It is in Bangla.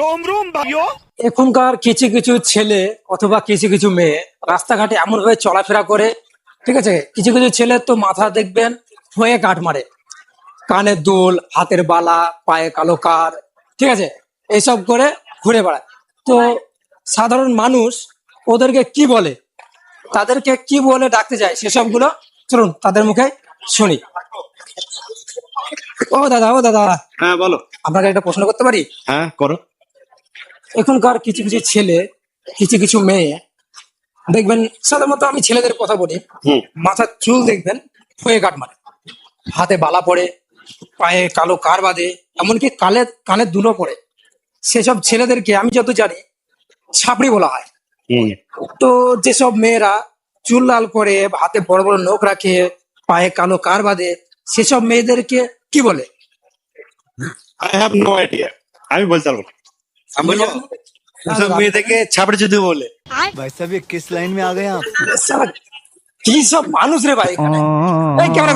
রোম রোম ভাইও। এখনকার কিছু কিছু ছেলে অথবা কিছু কিছু মেয়ে রাস্তাঘাটে এমন ভাবে চলাফেরা করে ঠিক আছে? কিছু কিছু ছেলে তো মাথা দেখবেন হয়ে কাঠ মারে। কানের দোল হাতের বালা পায়ে কালো কার ঠিক আছে? এইসব করে ঘুরে বেড়ায়। তো সাধারণ মানুষ ওদেরকে কি বলে? তাদেরকে কি বলে ডাকতে যায়? সেসবগুলো চলুন তাদের মুখে শুনি। ও দাদা ও দাদা। হ্যাঁ বলো। আপনাকে একটা প্রশ্ন করতে পারি? হ্যাঁ করো। এখনকার কিছু কিছু ছেলে কিছু কিছু মেয়ে দেখবেন সাধারণত আমি ছেলেদের কথা বলি মাথার চুল দেখবেন হয়ে কাট মারে। হাতে বালা পড়ে পায়ে কালো কার বাঁধে এমনকি কালে কানের দুলো পড়ে। সেসব ছেলেদেরকে আমি যত জানি ছাপড়ি বলা হয়। তো যেসব মেয়েরা চুল লাল করে হাতে বড় বড় নখ রাখে পায়ে কালো কার বাঁধে সেসব মেয়েদেরকে কি বলে? আই হ্যাভ নো আইডিয়া আমি বলতে পারব उम्मीद है कि छापड़ जुदी बोले। भाई साहब ये किस लाइन में आ गए आप? तीन सौ मानुस रे भाई। कैमरा